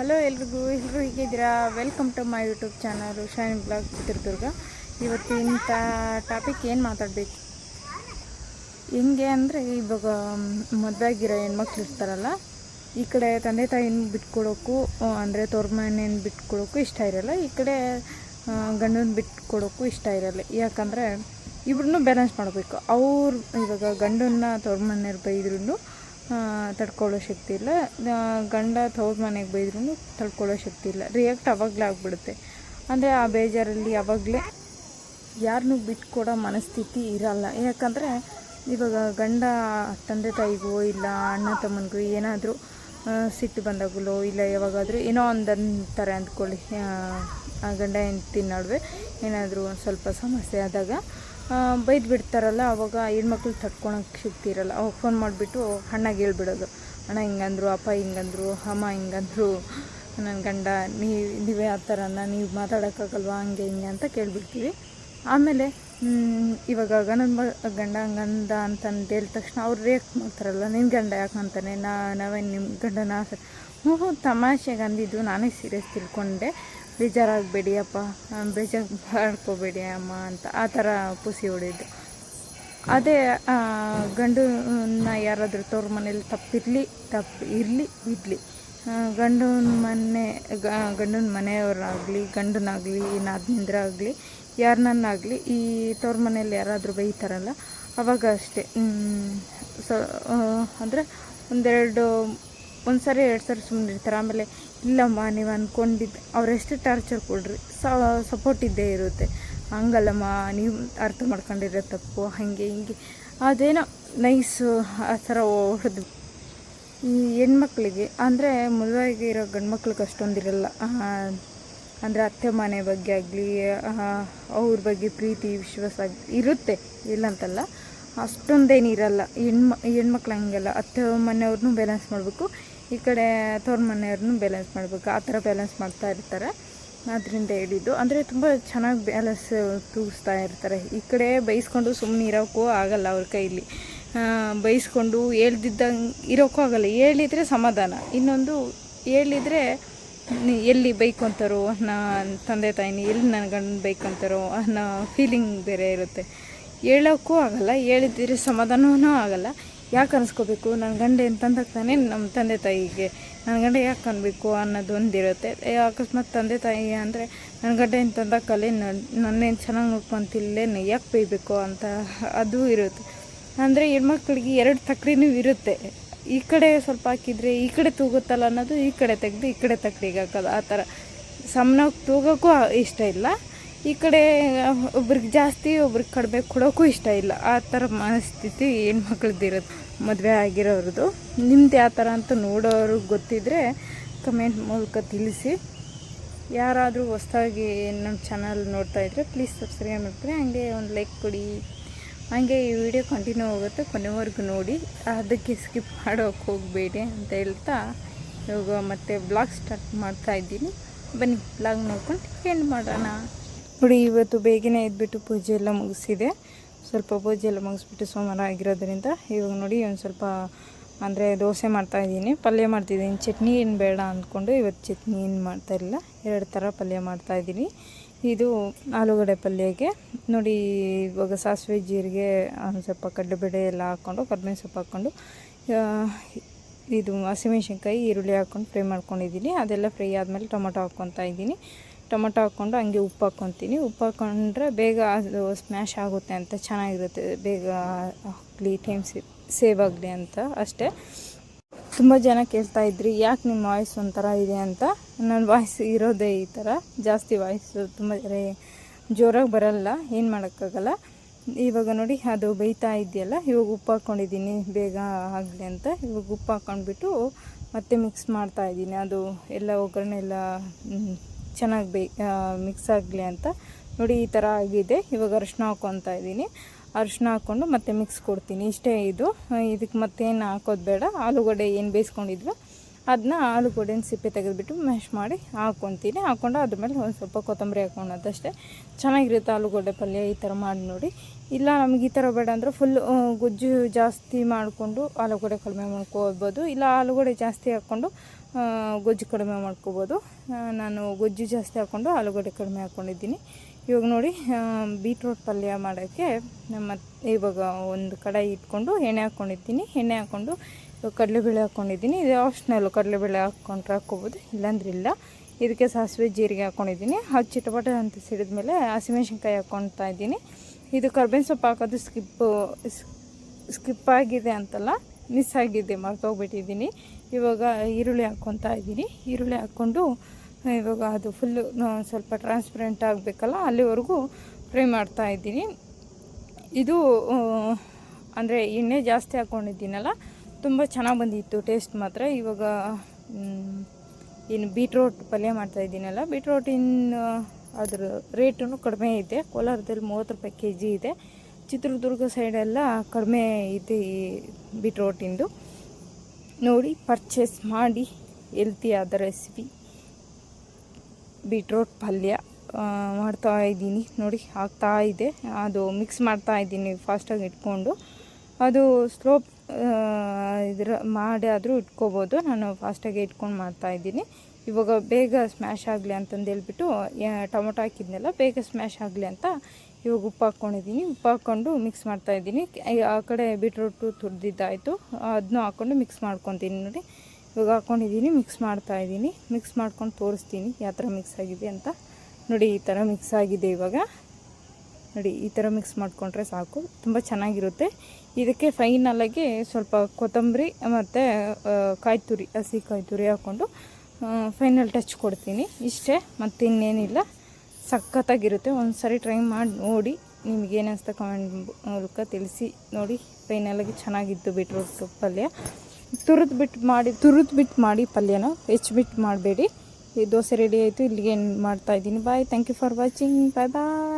Hello ಎಲ್ರಿಗೂ ಎಲ್ಲರೂ ಹೀಗಿದ್ದೀರಾ? Welcome to my YouTube channel shine blog Chitradurga. ಇವತ್ತು ಇಂಥ ಟಾಪಿಕ್ ಏನು ಮಾತಾಡಬೇಕು? ಹೆಂಗೆ ಅಂದರೆ ಇವಾಗ ಮದುವೆ ಆಗಿರೋ ಹೆಣ್ಮಕ್ಳು ಇರ್ತಾರಲ್ಲ, ಈ ಕಡೆ ತಂದೆ ತಾಯಿನ ಬಿಟ್ಕೊಡೋಕ್ಕೂ ಅಂದರೆ ತೋರ್ಮನೇನು ಮನೇನ ಬಿಟ್ಕೊಡೋಕ್ಕೂ ಇಷ್ಟ ಇರೋಲ್ಲ, ಈ ಕಡೆ ಗಂಡನ ಬಿಟ್ಕೊಡೋಕ್ಕೂ ಇಷ್ಟ ಇರಲ್ಲ. ಯಾಕಂದರೆ ಇಬ್ರನ್ನೂ ಬ್ಯಾಲೆನ್ಸ್ ಮಾಡಬೇಕು. ಅವ್ರು ಇವಾಗ ಗಂಡನ್ನ ತೋರ್ ಮನೆಯವ್ರು ಬೈದ್ರೂ ತಡ್ಕೊಳ್ಳೋ ಶಕ್ತಿ ಇಲ್ಲ. ಗಂಡ ತವ್ರ ಮನೆಗೆ ಬೈದ್ರೂ ತಡ್ಕೊಳ್ಳೋ ಶಕ್ತಿ ಇಲ್ಲ. ರಿಯಾಕ್ಟ್ ಅವಾಗಲೇ ಆಗಿಬಿಡುತ್ತೆ. ಅಂದರೆ ಆ ಬೇಜಾರಲ್ಲಿ ಅವಾಗಲೇ ಯಾರನ್ನೂ ಬಿಟ್ಕೊಡೋ ಮನಸ್ಥಿತಿ ಇರಲ್ಲ. ಯಾಕಂದರೆ ಇವಾಗ ಗಂಡ ತಂದೆ ತಾಯಿಗೋ ಇಲ್ಲ ಅಣ್ಣ ತಮ್ಮನಿಗೂ ಏನಾದರೂ ಸಿಟ್ಟು ಬಂದಾಗಲೋ ಇಲ್ಲ ಯಾವಾಗಾದರೂ ಏನೋ ಒಂದು ಅಂತಾರೆ ಅಂದ್ಕೊಳ್ಳಿ. ಆ ಗಂಡ ಹೆಂಡತಿ ನಡುವೆ ಏನಾದರೂ ಒಂದು ಸ್ವಲ್ಪ ಸಮಸ್ಯೆ ಆದಾಗ ಬೈದು ಬಿಡ್ತಾರಲ್ಲ, ಅವಾಗ ಹೆಣ್ಮಕ್ಳು ತಡ್ಕೊಳಕ್ಕೆ ಶಕ್ತಿ ಇರಲ್ಲ. ಅವಾಗ ಫೋನ್ ಮಾಡಿಬಿಟ್ಟು, ಅಣ್ಣಗೆ ಹೇಳ್ಬಿಡೋದು. ಅಣ್ಣ ಹಿಂಗಂದ್ರು, ಅಪ್ಪ ಹಿಂಗಂದ್ರು, ಅಮ್ಮ ಹಿಂಗಂದ್ರು ನನ್ನ ಗಂಡ ನೀವು ನೀವೇ ಆ ಥರನ ನೀವು ಮಾತಾಡೋಕ್ಕಾಗಲ್ವಾ, ಹಂಗೆ ಹಿಂಗೆ ಅಂತ ಕೇಳಿಬಿಡ್ತೀವಿ. ಆಮೇಲೆ ಇವಾಗ ಗಂಡನ ಮ ಗಂಡ ಗಂಡ ಅಂತಂದು ಹೇಳಿದ ತಕ್ಷಣ ಅವ್ರು ರಿಯಾಕ್ಟ್ ಮಾಡ್ತಾರಲ್ಲ ನಿನ್ನ ಗಂಡ ಯಾಕೆ ಅಂತಾನೆ ನಾ, ನಾವೇನು ನಿಮ್ಮ ಗಂಡನ ಹ್ಞೂ ಹ್ಞೂ ತಮಾಷೆಗೆ ಅಂದಿದ್ದು ನಾನೇ ಸೀರಿಯಸ್ ತಿಳ್ಕೊಂಡೆ. ಬೇಜಾರಾಗಬೇಡಿ ಅಪ್ಪ. ಬೇಜಾರು ಮಾಡ್ಕೋಬೇಡಿ ಅಮ್ಮ ಅಂತ ಆ ಥರ ಪುಸಿ ಹೊಡಿದ್ದು ಅದೇ ಗಂಡನ ಯಾರಾದರೂ ತವ್ರ ಮನೇಲಿ ತಪ್ಪಿರಲಿ, ತಪ್ಪು ಇರಲಿ ಇರಲಿ. ಗಂಡನ ಮನೆ ಗಂಡನ ಮನೆಯವರಾಗಲಿ, ಗಂಡನಾಗಲಿ ನಾದ್ನಿಂದ್ರ ಆಗಲಿ ಯಾರನ್ನಾಗಲಿ ಈ ತವ್ರ ಮನೇಲಿ ಯಾರಾದರೂ ಬೈತಾರಲ್ಲ, ಅವಾಗ ಅಷ್ಟೇ. ಸೊ ಅಂದರೆ ಒಂದೆರಡು ಒಂದು ಸರಿ ಎರಡು ಸರಿ ಸುಮ್ಮನೆ ಇರ್ತಾರೆ ಆಮೇಲೆ ಇಲ್ಲಮ್ಮ, ನೀವು ಅಂದ್ಕೊಂಡಿದ್ದು ಅವರೆಷ್ಟು ಟಾರ್ಚರ್ ಕೊಡ್ರಿ. ಸಪೋರ್ಟ್ ಇದ್ದೇ ಇರುತ್ತೆ. ಹಂಗಲ್ಲಮ್ಮ, ನೀವು ಅರ್ಥ ಮಾಡ್ಕೊಂಡಿರೋ ತಪ್ಪು, ಹಾಗೆ ಹಿಂಗೆ. ಅದೇನೋ ನೈಸು ಆ ಥರ ಹೊಡೆದು. ಈ ಹೆಣ್ಮಕ್ಳಿಗೆ, ಅಂದರೆ ಮದುವೆಗೆ ಇರೋ ಗಂಡ್ಮಕ್ಳಿಗೆ ಅಷ್ಟೊಂದಿರಲ್ಲ. ಅಂದರೆ ಅತ್ತೆ ಮನೆ ಬಗ್ಗೆ ಆಗಲಿ ಅವ್ರ ಬಗ್ಗೆ ಪ್ರೀತಿ, ವಿಶ್ವಾಸ ಆಗಿ ಇರುತ್ತೆ ಇಲ್ಲಂತಲ್ಲ. ಅಷ್ಟೊಂದೇನಿರಲ್ಲ ಹೆಣ್ಮ, ಹೆಣ್ಮಕ್ಳು ಹಂಗೆಲ್ಲ. ಅತ್ತೆ ಮನೆಯವ್ರನ್ನೂ ಬ್ಯಾಲೆನ್ಸ್ ಮಾಡಬೇಕು. ಈ ಕಡೆ ತವ್ರ ಮನೆಯವ್ರನ್ನೂ ಬ್ಯಾಲೆನ್ಸ್ ಮಾಡಬೇಕು. ಆ ಥರ ಬ್ಯಾಲೆನ್ಸ್ ಮಾಡ್ತಾ ಇರ್ತಾರೆ. ಅದರಿಂದ ಹೇಳಿದ್ದು ಅಂದರೆ ತುಂಬ ಚೆನ್ನಾಗಿ ಬ್ಯಾಲೆನ್ಸ್ ತೂಗಿಸ್ತಾ ಇರ್ತಾರೆ. ಈ ಕಡೆ ಬೈಸ್ಕೊಂಡು ಸುಮ್ಮನೆ ಇರೋಕ್ಕೂ ಆಗಲ್ಲ ಅವ್ರ ಕೈಲಿ. ಬೈಸ್ಕೊಂಡು ಹೇಳ್ದಿದ್ದಂಗೆ ಇರೋಕ್ಕೂ ಆಗಲ್ಲ. ಹೇಳಿದರೆ ಸಮಾಧಾನ. ಇನ್ನೊಂದು ಹೇಳಿದರೆ ಎಲ್ಲಿ ಬೈಕೊಂತಾರೋ ನನ್ನ ತಂದೆ ತಾಯಿನಿ ಎಲ್ಲಿ ನನ್ನ ಗಂಡನ ಬೈಕೊಂತಾರೋ ಅನ್ನೋ ಫೀಲಿಂಗ್ ಬೇರೆ ಇರುತ್ತೆ. ಹೇಳೋಕ್ಕೂ ಆಗಲ್ಲ ಹೇಳಿದ್ರೆ ಸಮಾಧಾನವೂ ಆಗಲ್ಲ. ಯಾಕೆ ಅನ್ಸ್ಕೋಬೇಕು? ನನ್ನ ಗಂಡ ಎಂತಂದಾಗ್ತಾನೆ ನಮ್ಮ ತಂದೆ ತಾಯಿಗೆ? ನನ್ನ ಗಂಡ ಯಾಕೆ ಅನ್ಬೇಕು ಅನ್ನೋದು ಒಂದಿರುತ್ತೆ. ಅಕಸ್ಮಾತ್ ತಂದೆ ತಾಯಿ ಅಂದರೆ ನನ್ನ ಗಂಡ ಎಂತಂದಾಕಲ್ಲೇ ನನ್ನೇನು ಚೆನ್ನಾಗಿ ನೋಡ್ಕೊಂತಿಲ್ಲೇನು, ಯಾಕೆ ಬೈಬೇಕು ಅಂತ ಅದು ಇರುತ್ತೆ. ಅಂದರೆ ಹೆಣ್ಮಕ್ಳಿಗೆ ಎರಡು ತಕ್ರಿನೂ ಇರುತ್ತೆ. ಈ ಕಡೆ ಸ್ವಲ್ಪ ಹಾಕಿದರೆ ಈ ಕಡೆ ತೂಗುತ್ತಲ್ಲ ಅನ್ನೋದು ಈ ಕಡೆ ತೆಗೆದು ಈ ಕಡೆ ತಕ್ರಿಗೆ ಹಾಕೋದು, ಆ ಥರ. ಸಮನಾಗಿ ತೂಗೋಕ್ಕೂ ಇಷ್ಟ ಇಲ್ಲ. ಈ ಕಡೆ ಒಬ್ರಿಗೆ ಜಾಸ್ತಿ, ಒಬ್ರಿಗೆ ಕಡಿಮೆ ಕೊಡೋಕ್ಕೂ ಇಷ್ಟ ಇಲ್ಲ. ಆ ಥರ ಮನಸ್ಥಿತಿ ಇರುತ್ತೆ ಮದುವೆ ಆಗಿರೋರದು. ನಿಮ್ದು ಯಾವ ಥರ ಅಂತ ನೋಡೋರು ಗೊತ್ತಿದ್ದರೆ ಕಮೆಂಟ್ ಮೂಲಕ ತಿಳಿಸಿ. ಯಾರಾದರೂ ಹೊಸ್ದಾಗಿ ನಮ್ಮ ಚಾನಲ್ ನೋಡ್ತಾ ಇದ್ದರೆ ಪ್ಲೀಸ್ ಸಬ್ಸ್ಕ್ರೈಬ್ ಮಾಡ್ತಾರೆ ಹಾಗೆ ಒಂದು ಲೈಕ್ ಕೊಡಿ. ಹಾಗೆ ಈ ವಿಡಿಯೋ ಕಂಟಿನ್ಯೂ ಹೋಗುತ್ತೆ ಕೊನೆವರೆಗೂ ನೋಡಿ. ಅದಕ್ಕೆ ಸ್ಕಿಪ್ ಮಾಡೋಕೆ ಹೋಗಬೇಡಿ ಅಂತ ಹೇಳ್ತಾ ಇವಾಗ ಮತ್ತೆ ಬ್ಲಾಗ್ ಸ್ಟಾರ್ಟ್ ಮಾಡ್ತಾ ಇದ್ದೀನಿ. ಬನ್ನಿ ಬ್ಲಾಗ್ ನೋಡ್ಕೊಂಡು ಎಂಡ್ ಮಾಡೋಣ. ನೋಡಿ, ಇವತ್ತು ಬೇಗನೆ ಇದ್ಬಿಟ್ಟು ಪೂಜೆ ಎಲ್ಲ ಮುಗಿಸಿದೆ. ಸ್ವಲ್ಪ ಪೂಜೆ ಎಲ್ಲ ಮುಗಿಸ್ಬಿಟ್ಟು ಸೋಮವಾರ ಆಗಿರೋದ್ರಿಂದ ಇವಾಗ ನೋಡಿ, ಒಂದು ಸ್ವಲ್ಪ ಅಂದರೆ ದೋಸೆ ಮಾಡ್ತಾಯಿದ್ದೀನಿ ಪಲ್ಯ ಮಾಡ್ತಿದ್ದೀನಿ. ಚಟ್ನಿ ಏನು ಬೇಡ ಅಂದ್ಕೊಂಡು ಇವತ್ತು ಚಟ್ನಿ ಏನು ಮಾಡ್ತಾಯಿರಲಿಲ್ಲ ಎರಡು ಥರ ಪಲ್ಯ ಮಾಡ್ತಾಯಿದ್ದೀನಿ ಇದು ಆಲೂಗಡ್ಡೆ ಪಲ್ಯಗೆ. ನೋಡಿ, ಇವಾಗ ಸಾಸಿವೆ ಜೀರಿಗೆ ಒಂದು ಸ್ವಲ್ಪ ಕಡಲೆಬೇಳೆ ಎಲ್ಲ ಹಾಕ್ಕೊಂಡು ಕರ್ಬೇವಿನ ಸೊಪ್ಪು ಹಾಕ್ಕೊಂಡು ಇದು ಹಸಿಮೆಣ್ಸಿನ್ಕಾಯಿ, ಈರುಳ್ಳಿ ಹಾಕ್ಕೊಂಡು ಫ್ರೈ ಮಾಡ್ಕೊಂಡಿದ್ದೀನಿ. ಅದೆಲ್ಲ ಫ್ರೈ ಆದಮೇಲೆ ಟೊಮೊಟೊ ಹಾಕ್ಕೊತಾ ಇದ್ದೀನಿ. ಟೊಮೊಟೊ ಹಾಕ್ಕೊಂಡು ಹಂಗೆ ಉಪ್ಪು ಹಾಕ್ಕೊತೀನಿ. ಉಪ್ಪು ಹಾಕ್ಕೊಂಡ್ರೆ ಬೇಗ ಅದು ಸ್ಮ್ಯಾಶ್ ಆಗುತ್ತೆ ಅಂತ ಚೆನ್ನಾಗಿರುತ್ತೆ. ಬೇಗ ಹಾಕ್ಲಿ ಟೈಮ್ ಸೇವ್ ಆಗಲಿ ಅಂತ ಅಷ್ಟೇ. ತುಂಬ ಜನ ಕೇಳ್ತಾ ಇದ್ರಿ, ಯಾಕೆ ನಿಮ್ಮ ವಾಯ್ಸ್ ಒಂಥರ ಇದೆ ಅಂತ? ನನ್ನ ವಾಯ್ಸ್ ಇರೋದೇ ಈ ಥರ ಜಾಸ್ತಿ ವಾಯ್ಸ್ ತುಂಬ ಜೋರಾಗಿ ಬರಲ್ಲ, ಏನು ಮಾಡೋಕ್ಕಾಗಲ್ಲ. ಇವಾಗ ನೋಡಿ, ಅದು ಬೈತಾ ಇದೆಯಲ್ಲ, ಇವಾಗ ಉಪ್ಪು ಹಾಕ್ಕೊಂಡಿದ್ದೀನಿ ಬೇಗ ಆಗಲಿ ಅಂತ. ಇವಾಗ ಉಪ್ಪು ಹಾಕ್ಕೊಂಡ್ಬಿಟ್ಟು ಮತ್ತೆ ಮಿಕ್ಸ್ ಮಾಡ್ತಾ ಇದ್ದೀನಿ. ಅದು ಎಲ್ಲ ಒಗ್ಗರಣೆ ಎಲ್ಲ ಚೆನ್ನಾಗಿ ಬೇ ಮಿಕ್ಸ್ ಆಗಲಿ ಅಂತ. ನೋಡಿ ಈ ಥರ ಆಗಿದೆ. ಇವಾಗ ಅರಿಶಿನ ಹಾಕ್ಕೊತಾ ಇದ್ದೀನಿ. ಅರಿಶಿನ ಹಾಕ್ಕೊಂಡು ಮತ್ತೆ ಮಿಕ್ಸ್ ಕೊಡ್ತೀನಿ. ಇಷ್ಟೇ ಇದು. ಇದಕ್ಕೆ ಮತ್ತೇನು ಹಾಕೋದು ಬೇಡ. ಆಲೂಗಡ್ಡೆ ಏನು ಬೇಯಿಸ್ಕೊಂಡಿದ್ವೋ ಅದನ್ನ ಆಲೂಗಡ್ಡೆನ ಸಿಪ್ಪೆ ತೆಗೆದುಬಿಟ್ಟು ಮ್ಯಾಶ್ ಮಾಡಿ ಹಾಕ್ಕೊತೀನಿ ಹಾಕ್ಕೊಂಡು ಅದ್ರ ಮೇಲೆ ಒಂದು ಸ್ವಲ್ಪ ಕೊತ್ತಂಬರಿ ಹಾಕ್ಕೊಳೋದಷ್ಟೇ ಚೆನ್ನಾಗಿರುತ್ತೆ ಆಲೂಗಡ್ಡೆ ಪಲ್ಯ ಈ ಥರ ಮಾಡಿ ನೋಡಿ. ಇಲ್ಲ, ನಮ್ಗೆ ಈ ಥರ ಬೇಡ ಅಂದರೆ ಫುಲ್ ಗೊಜ್ಜು ಜಾಸ್ತಿ ಮಾಡಿಕೊಂಡು ಆಲೂಗಡ್ಡೆ ಕಡಿಮೆ ಮಾಡ್ಕೋಬೋದು ಇಲ್ಲ, ಆಲೂಗಡ್ಡೆ ಜಾಸ್ತಿ ಹಾಕ್ಕೊಂಡು ಗೊಜ್ಜು ಕಡಿಮೆ ಮಾಡ್ಕೋಬೋದು. ನಾನು ಗೊಜ್ಜು ಜಾಸ್ತಿ ಹಾಕ್ಕೊಂಡು ಆಲೂಗಡ್ಡೆ ಕಡಿಮೆ ಹಾಕ್ಕೊಂಡಿದ್ದೀನಿ ಇವಾಗ ನೋಡಿ ಬೀಟ್ರೋಟ್ ಪಲ್ಯ ಮಾಡೋಕ್ಕೆ ಮತ್ತು ಇವಾಗ ಒಂದು ಕಡಾಯಿ ಇಟ್ಕೊಂಡು ಎಣ್ಣೆ ಹಾಕ್ಕೊಂಡಿದ್ದೀನಿ ಎಣ್ಣೆ ಹಾಕ್ಕೊಂಡು ಇವಾಗ ಕಡಲೆಬೇಳೆ ಹಾಕ್ಕೊಂಡಿದ್ದೀನಿ ಇದು ಆಪ್ಷನಲ್ಲು ಕಡಲೆಬೇಳೆ ಹಾಕ್ಕೊಂಡ್ರೆ ಹಾಕ್ಕೋಬೋದು, ಇಲ್ಲಾಂದ್ರೆ ಇಲ್ಲ. ಇದಕ್ಕೆ ಸಾಸಿವೆ ಜೀರಿಗೆ ಹಾಕ್ಕೊಂಡಿದ್ದೀನಿ ಹಚ್ಚಿ ಚಿಟಪಟ ಅಂತ ಸಿಡಿದ ಮೇಲೆ ಹಸಿಮೆಣ್ಸಿನ್ಕಾಯಿ ಹಾಕ್ಕೊಳ್ತಾ ಇದ್ದೀನಿ. ಇದು ಕರ್ಬೇವಿನ ಸೊಪ್ಪು ಹಾಕೋದು ಸ್ಕಿಪ್ಪು ಸ್ಕಿಪ್ ಆಗಿದೆ ಅಂತಲ್ಲ. ಮಿಸ್ ಆಗಿದೆ ಮರ್ತೋಗ್ಬಿಟ್ಟಿದ್ದೀನಿ. ಇವಾಗ ಈರುಳ್ಳಿ ಹಾಕ್ಕೊತಾ ಇದ್ದೀನಿ. ಈರುಳ್ಳಿ ಹಾಕ್ಕೊಂಡು, ಇವಾಗ ಅದು ಫುಲ್ಲು ಸ್ವಲ್ಪ ಟ್ರಾನ್ಸ್ಪರೆಂಟ್ ಆಗಬೇಕಲ್ಲ, ಅಲ್ಲಿವರೆಗೂ ಫ್ರೈ ಮಾಡ್ತಾ ಇದ್ದೀನಿ. ಇದು ಅಂದರೆ ಎಣ್ಣೆ ಜಾಸ್ತಿ ಹಾಕ್ಕೊಂಡಿದ್ದೀನಲ್ಲ ತುಂಬ ಚೆನ್ನಾಗಿ ಬಂದಿತ್ತು ಟೇಸ್ಟ್ ಮಾತ್ರ. ಇವಾಗ ಏನು ಬೀಟ್ರೋಟ್ ಪಲ್ಯ ಮಾಡ್ತಾ ಇದ್ದೀನಲ್ಲ ಬೀಟ್ರೋಟಿನ ಅದ್ರ ರೇಟೂ ಕಡಿಮೆ ಇದೆ. ಕೋಲಾರದಲ್ಲಿ ಮೂವತ್ತು ರೂಪಾಯಿ ಕೆ ಜಿ ಇದೆ. ಚಿತ್ರದುರ್ಗ ಸೈಡೆಲ್ಲ ಕಡಿಮೆ ಇದೆ ಈ ಬೀಟ್ರೋಟಿಂದು ನೋಡಿ ಪರ್ಚೇಸ್ ಮಾಡಿ ಹೆಲ್ತಿ ಆದ ರೆಸಿಪಿ ಬೀಟ್ರೋಟ್ ಪಲ್ಯ ಮಾಡ್ತಾ ಇದ್ದೀನಿ. ನೋಡಿ, ಆಗ್ತಾ ಇದೆ. ಅದು ಮಿಕ್ಸ್ ಮಾಡ್ತಾ ಇದ್ದೀನಿ ಫಾಸ್ಟಾಗಿ ಇಟ್ಕೊಂಡು. ಅದು ಸ್ಲೋ ಇದರ ಮಾಡಿ ಆದರೂ ಇಟ್ಕೋಬೋದು. ನಾನು ಫಾಸ್ಟಾಗಿ ಇಟ್ಕೊಂಡು ಮಾಡ್ತಾ ಇದ್ದೀನಿ. ಇವಾಗ ಬೇಗ ಸ್ಮ್ಯಾಶ್ ಆಗಲಿ ಅಂತಂದು ಹೇಳ್ಬಿಟ್ಟು ಟೊಮೊಟೊ ಹಾಕಿದ್ನೆಲ್ಲ, ಬೇಗ ಸ್ಮ್ಯಾಶ್ ಆಗಲಿ ಅಂತ ಇವಾಗ ಉಪ್ಪು ಹಾಕ್ಕೊಂಡಿದ್ದೀನಿ ಉಪ್ಪು ಹಾಕ್ಕೊಂಡು ಮಿಕ್ಸ್ ಮಾಡ್ತಾ ಇದ್ದೀನಿ. ಆ ಕಡೆ ಬೀಟ್ರೂಟು ತುರಿದಿದ್ದಾಯಿತು. ಅದನ್ನೂ ಹಾಕ್ಕೊಂಡು ಮಿಕ್ಸ್ ಮಾಡ್ಕೊತೀನಿ ನೋಡಿ. ಇವಾಗ ಹಾಕ್ಕೊಂಡಿದ್ದೀನಿ ಮಿಕ್ಸ್ ಮಾಡ್ತಾ ಇದ್ದೀನಿ. ಮಿಕ್ಸ್ ಮಾಡ್ಕೊಂಡು ತೋರಿಸ್ತೀನಿ ಯಾವ ಥರ ಮಿಕ್ಸ್ ಆಗಿದೆ ಅಂತ. ನೋಡಿ, ಈ ಥರ ಮಿಕ್ಸ್ ಆಗಿದೆ ಇವಾಗ. ನೋಡಿ, ಈ ಥರ ಮಿಕ್ಸ್ ಮಾಡಿಕೊಂಡ್ರೆ ಸಾಕು. ತುಂಬ ಚೆನ್ನಾಗಿರುತ್ತೆ. ಇದಕ್ಕೆ ಫೈನಲಾಗಿ ಸ್ವಲ್ಪ ಕೊತ್ತಂಬರಿ ಮತ್ತು ಕಾಯಿ ತುರಿ ಹಸಿ ಕಾಯಿ ತುರಿ ಹಾಕ್ಕೊಂಡು ಫೈನಲ್ ಟಚ್ ಕೊಡ್ತೀನಿ. ಇಷ್ಟೇ ಮತ್ತು ಇನ್ನೇನಿಲ್ಲ ಸಖತ್ತಾಗಿರುತ್ತೆ. ಒಂದು ಸರಿ ಟ್ರೈ ಮಾಡಿ, ನೋಡಿ. ನಿಮ್ಗೆ ಏನಿಸ್ತಾ ಕಾಮೆಂಟ್ ಮೂಲಕ ತಿಳಿಸಿ, ನೋಡಿ. ಫೈನಲಾಗಿ ಚೆನ್ನಾಗಿತ್ತು ಬೀಟ್ರೂಟ್ ಪಲ್ಯ. ತುರಿದು ಬಿಟ್ಟು ಮಾಡಿ, ತುರಿದು ಬಿಟ್ಟು ಮಾಡಿ ಪಲ್ಯನ. ಹೆಚ್ಚಿಬಿಟ್ಟು ಮಾಡಬೇಡಿ. ಈ ದೋಸೆ ರೆಡಿ ಆಯಿತು, ಇಲ್ಲಿಗೆ ಮಾಡ್ತಾ ಇದ್ದೀನಿ. Bye thank you for watching bye bye